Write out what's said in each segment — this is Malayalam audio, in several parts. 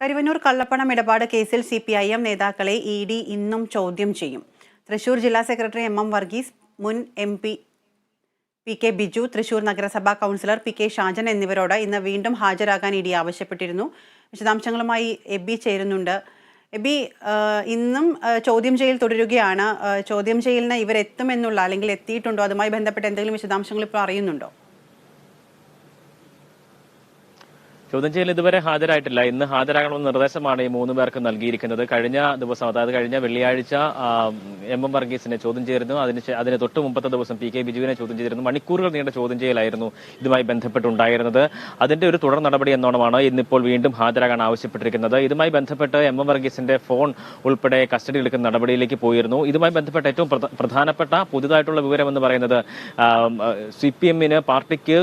കരുവന്നൂർ കള്ളപ്പണം ഇടപാട് കേസിൽ സി പി ഐ എം നേതാക്കളെ ഇ ഡി ഇന്നും ചോദ്യം ചെയ്യും. തൃശൂർ ജില്ലാ സെക്രട്ടറി എം എം വർഗീസ് മുൻ M P P K Biju Thrissur നഗരസഭാ കൗൺസിലർ പി കെ ഷാജൻ എന്നിവരോട് ഇന്ന് വീണ്ടും ഹാജരാകാൻ ഇ ഡി ആവശ്യപ്പെട്ടിരുന്നു. വിശദാംശങ്ങളുമായി എബി ചേരുന്നുണ്ട്. എബി ഇന്നും ചോദ്യം ചെയ്യൽ തുടരുകയാണ്. ചോദ്യം ചെയ്യലിന് ഇവരെത്തുമെന്നുള്ള അല്ലെങ്കിൽ എത്തിയിട്ടുണ്ടോ? അതുമായി ബന്ധപ്പെട്ട് എന്തെങ്കിലും വിശദാംശങ്ങൾ ഇപ്പോൾ അറിയുന്നുണ്ടോ? ചോദ്യം ചെയ്യൽ ഇതുവരെ ഹാജരായിട്ടില്ല. ഇന്ന് ഹാജരാകണമെന്ന നിർദ്ദേശമാണ് ഈ മൂന്ന് പേർക്ക് നൽകിയിരിക്കുന്നത്. കഴിഞ്ഞ ദിവസം അതായത് കഴിഞ്ഞ വെള്ളിയാഴ്ച എം എം വർഗീസിനെ ചോദ്യം ചെയ്തിരുന്നു. അതിന് അതിന് തൊട്ട് മുമ്പത്തെ ദിവസം പി കെ ബിജുവിനെ ചോദ്യം ചെയ്തിരുന്നു. മണിക്കൂറുകൾ നീണ്ട ചോദ്യം ചെയ്യലായിരുന്നു ഇതുമായി ബന്ധപ്പെട്ടുണ്ടായിരുന്നത്. അതിന്റെ ഒരു തുടർ നടപടി എന്നോണമാണ് ഇന്നിപ്പോൾ വീണ്ടും ഹാജരാകാൻ ആവശ്യപ്പെട്ടിരിക്കുന്നത്. ഇതുമായി ബന്ധപ്പെട്ട് എം എം വർഗീസിന്റെ ഫോൺ ഉൾപ്പെടെ കസ്റ്റഡി എടുക്കുന്ന നടപടിയിലേക്ക് പോയിരുന്നു. ഇതുമായി ബന്ധപ്പെട്ട ഏറ്റവും പ്രധാനപ്പെട്ട പുതുതായിട്ടുള്ള വിവരം എന്ന് പറയുന്നത് സി പി എമ്മിന് പാർട്ടിക്ക്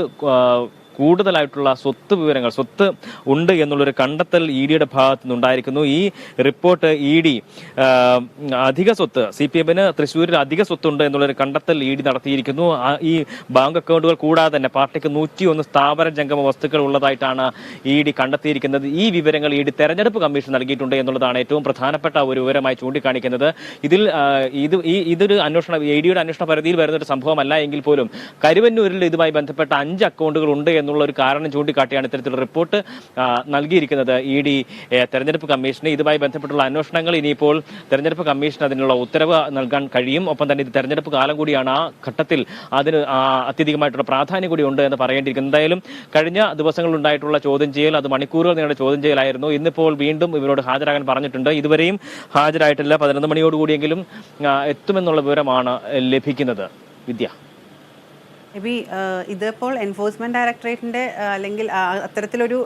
കൂടുതലായിട്ടുള്ള സ്വത്ത് വിവരങ്ങൾ സ്വത്ത് ഉണ്ട് എന്നുള്ളൊരു കണ്ടെത്തൽ ഇ ഡിയുടെ ഭാഗത്തു നിന്നുണ്ടായിരിക്കുന്നു ഈ റിപ്പോർട്ട് ഇ ഡി അധിക സ്വത്ത് സി പി എമ്മിന് തൃശ്ശൂരിൽ അധിക സ്വത്തുണ്ട് എന്നുള്ളൊരു കണ്ടെത്തൽ ഇ ഡി നടത്തിയിരിക്കുന്നു. ഈ ബാങ്ക് അക്കൗണ്ടുകൾ കൂടാതെ തന്നെ പാർട്ടിക്ക് നൂറ്റിയൊന്ന് സ്ഥാപന ജംഗമ വസ്തുക്കൾ ഉള്ളതായിട്ടാണ് ഇ ഡി കണ്ടെത്തിയിരിക്കുന്നത്. ഈ വിവരങ്ങൾ ഇ ഡി തെരഞ്ഞെടുപ്പ് കമ്മീഷൻ നൽകിയിട്ടുണ്ട് എന്നുള്ളതാണ് ഏറ്റവും പ്രധാനപ്പെട്ട ഒരു വിവരമായി ചൂണ്ടിക്കാണിക്കുന്നത്. ഇതിൽ ഇത് ഈ ഇതൊരു അന്വേഷണ ഇ ഡിയുടെ അന്വേഷണ പരിധിയിൽ വരുന്ന ഒരു സംഭവമല്ല എങ്കിൽ പോലും കരുവന്നൂരിൽ ഇതുമായി ബന്ധപ്പെട്ട അഞ്ച് അക്കൗണ്ടുകൾ ഉണ്ട് എന്നുള്ള ഒരു കാരണം ചൂണ്ടിക്കാട്ടിയാണ് ഇത്തരത്തിലുള്ള റിപ്പോർട്ട് നൽകിയിരിക്കുന്നത്. ഇ ഡി തെരഞ്ഞെടുപ്പ് കമ്മീഷന് ഇതുമായി ബന്ധപ്പെട്ടുള്ള അന്വേഷണങ്ങൾ ഇനിയിപ്പോൾ തെരഞ്ഞെടുപ്പ് കമ്മീഷൻ അതിനുള്ള ഉത്തരവ് നൽകാൻ കഴിയും. ഒപ്പം തന്നെ ഇത് തെരഞ്ഞെടുപ്പ് കാലം കൂടിയാണ്. ആ ഘട്ടത്തിൽ അതിന് അത്യധികമായിട്ടുള്ള പ്രാധാന്യം കൂടി ഉണ്ട് എന്ന് പറയേണ്ടിയിരിക്കുന്നു. എന്തായാലും കഴിഞ്ഞ ദിവസങ്ങളിൽ ഉണ്ടായിട്ടുള്ള ചോദ്യം ചെയ്യൽ അത് മണിക്കൂറുകൾ നീണ്ട ചോദ്യം ചെയ്യലായിരുന്നു. ഇന്നിപ്പോൾ വീണ്ടും ഇവരോട് ഹാജരാകാൻ പറഞ്ഞിട്ടുണ്ട്. ഇതുവരെയും ഹാജരായിട്ടില്ല. പതിനൊന്ന് മണിയോടുകൂടിയെങ്കിലും എത്തുമെന്നുള്ള വിവരമാണ് ലഭിക്കുന്നത്. വിദ്യ. എബി ഇതിപ്പോൾ എൻഫോഴ്സ്മെന്റ് ഡയറക്ടറേറ്റിന്റെ അല്ലെങ്കിൽ ആ, അത്തരത്തിലൊരു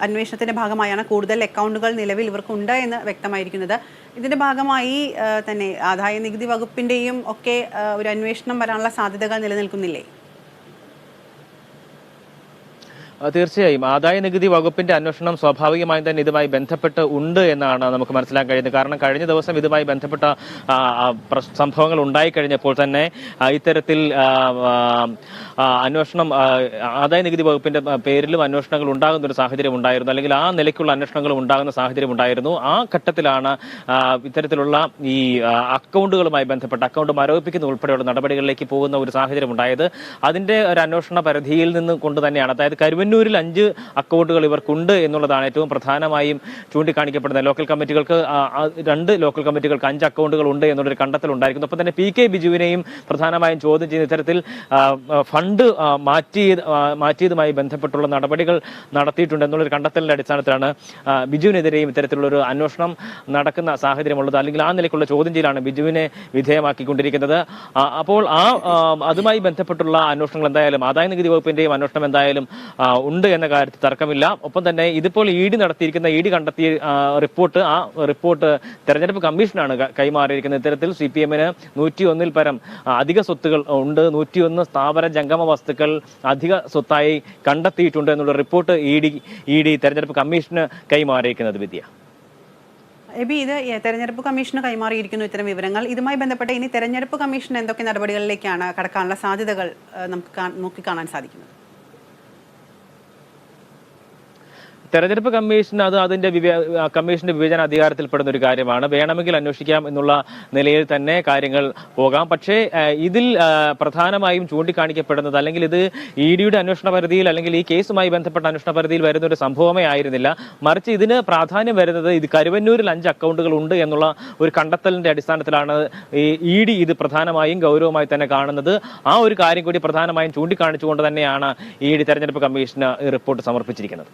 അന്വേഷണത്തിന്റെ ഭാഗമായാണ് കൂടുതൽ അക്കൗണ്ടുകൾ നിലവിൽ ഇവർക്കുണ്ട് എന്ന് വ്യക്തമായിരിക്കുന്നത്. ഇതിന്റെ ഭാഗമായി തന്നെ ആദായ നികുതി വകുപ്പിന്റെയും ഒക്കെ ഒരു അന്വേഷണം വരാനുള്ള സാധ്യതകൾ നിലനിൽക്കുന്നില്ലേ? തീർച്ചയായും. ആദായ നികുതി വകുപ്പിന്റെ അന്വേഷണം സ്വാഭാവികമായും തന്നെ ഇതുമായി ബന്ധപ്പെട്ട് ഉണ്ട് എന്നാണ് നമുക്ക് മനസ്സിലാക്കാൻ കഴിയുന്നത്. കാരണം കഴിഞ്ഞ ദിവസം ഇതുമായി ബന്ധപ്പെട്ട സംഭവങ്ങൾ ഉണ്ടായി കഴിഞ്ഞപ്പോൾ തന്നെ ഇത്തരത്തിൽ അന്വേഷണം ആദായ നികുതി വകുപ്പിന്റെ പേരിലും അന്വേഷണങ്ങൾ ഉണ്ടാകുന്ന ഒരു സാഹചര്യം ഉണ്ടായിരുന്നു. അല്ലെങ്കിൽ ആ നിലയ്ക്കുള്ള അന്വേഷണങ്ങളും ഉണ്ടാകുന്ന സാഹചര്യം ഉണ്ടായിരുന്നു. ആ ഘട്ടത്തിലാണ് ഇത്തരത്തിലുള്ള ഈ അക്കൗണ്ടുകളുമായി ബന്ധപ്പെട്ട അക്കൗണ്ട് മരവിപ്പിക്കുന്ന ഉൾപ്പെടെയുള്ള നടപടികളിലേക്ക് പോകുന്ന ഒരു സാഹചര്യം ഉണ്ടായത്. അതിന്റെ ഒരു അന്വേഷണ പരിധിയിൽ നിന്ന് കൊണ്ട് തന്നെയാണ്. അതായത് കരുവന്നൂരിൽ അഞ്ച് അക്കൗണ്ടുകൾ ഇവർക്കുണ്ട് എന്നുള്ളതാണ് ഏറ്റവും പ്രധാനമായും ചൂണ്ടിക്കാണിക്കപ്പെടുന്നത്. ലോക്കൽ കമ്മിറ്റികൾക്ക് രണ്ട് ലോക്കൽ കമ്മിറ്റികൾക്ക് അഞ്ച് അക്കൗണ്ടുകൾ ഉണ്ട് എന്നുള്ളൊരു കണ്ടെത്തൽ ഉണ്ടായിരിക്കുന്നു. തന്നെ പി കെ ബിജുവിനെയും പ്രധാനമായും ചോദ്യം ചെയ്യുന്ന ഇത്തരത്തിൽ ഫണ്ട് മാറ്റി മാറ്റിയത് മാറ്റിയതുമായി ബന്ധപ്പെട്ടുള്ള നടപടികൾ നടത്തിയിട്ടുണ്ട് എന്നുള്ളൊരു കണ്ടെത്തലിന്റെ അടിസ്ഥാനത്തിലാണ് ബിജുവിനെതിരെയും ഇത്തരത്തിലുള്ളൊരു അന്വേഷണം നടക്കുന്ന സാഹചര്യമുള്ളത്. അല്ലെങ്കിൽ ആ നിലയ്ക്കുള്ള ചോദ്യം ചെയ്യലാണ് ബിജുവിനെ വിധേയമാക്കിക്കൊണ്ടിരിക്കുന്നത്. അപ്പോൾ ആ അതുമായി ബന്ധപ്പെട്ടുള്ള അന്വേഷണങ്ങൾ എന്തായാലും ആദായ നികുതി വകുപ്പിന്റെയും അന്വേഷണം എന്തായാലും ഉണ്ട് എന്ന കാര്യത്തിൽ തർക്കമില്ല. ഒപ്പം തന്നെ ഇതിപ്പോൾ ഇ ഡി നടത്തിയിരിക്കുന്ന ഇ ഡി കണ്ടെത്തിയ റിപ്പോർട്ട് ആ റിപ്പോർട്ട് തെരഞ്ഞെടുപ്പ് കമ്മീഷനാണ് കൈമാറിയിരിക്കുന്നത്. ഇത്തരത്തിൽ സി പി എമ്മിന് നൂറ്റി ഒന്നിൽ പരം അധിക സ്വത്തുകൾ ഉണ്ട്. നൂറ്റിയൊന്ന് സ്ഥാപന ജംഗമ വസ്തുക്കൾ അധിക സ്വത്തായി കണ്ടെത്തിയിട്ടുണ്ട് എന്നുള്ള report E D E D തെരഞ്ഞെടുപ്പ് കമ്മീഷന് കൈമാറിയിരിക്കുന്നത് വിദ്യ. എബി ഇത് തെരഞ്ഞെടുപ്പ് കമ്മീഷന് കൈമാറിയിരിക്കുന്നു ഇത്തരം വിവരങ്ങൾ. ഇതുമായി ബന്ധപ്പെട്ട് ഇനി തെരഞ്ഞെടുപ്പ് കമ്മീഷൻ എന്തൊക്കെ നടപടികളിലേക്കാണ് കടക്കാനുള്ള സാധ്യതകൾ നമുക്ക് നോക്കിക്കാണാൻ സാധിക്കുന്നത്? തെരഞ്ഞെടുപ്പ് കമ്മീഷൻ അത് അതിന്റെ കമ്മീഷന്റെ വിവേചന അധികാരത്തിൽപ്പെടുന്ന ഒരു കാര്യമാണ്. വേണമെങ്കിൽ അന്വേഷിക്കാം എന്നുള്ള നിലയിൽ തന്നെ കാര്യങ്ങൾ പോകാം. പക്ഷേ ഇതിൽ പ്രധാനമായും ചൂണ്ടിക്കാണിക്കപ്പെടുന്നത് അല്ലെങ്കിൽ ഇത് ഇ ഡിയുടെ അന്വേഷണ പരിധിയിൽ അല്ലെങ്കിൽ ഈ കേസുമായി ബന്ധപ്പെട്ട അന്വേഷണ പരിധിയിൽ വരുന്ന ഒരു സംഭവമേ ആയിരുന്നില്ല. മറിച്ച് ഇതിന് പ്രാധാന്യം വരുന്നത് ഇത് കരുവന്നൂരിൽ അഞ്ച് അക്കൗണ്ടുകൾ ഉണ്ട് എന്നുള്ള ഒരു കണ്ടെത്തലിന്റെ അടിസ്ഥാനത്തിലാണ് ഈ ഇ ഡി ഇത് പ്രധാനമായും ഗൗരവമായി തന്നെ കാണുന്നത്. ആ ഒരു കാര്യം കൂടി പ്രധാനമായും ചൂണ്ടിക്കാണിച്ചുകൊണ്ട് തന്നെയാണ് ഇ ഡി തെരഞ്ഞെടുപ്പ് കമ്മീഷന് റിപ്പോർട്ട് സമർപ്പിച്ചിരിക്കുന്നത്.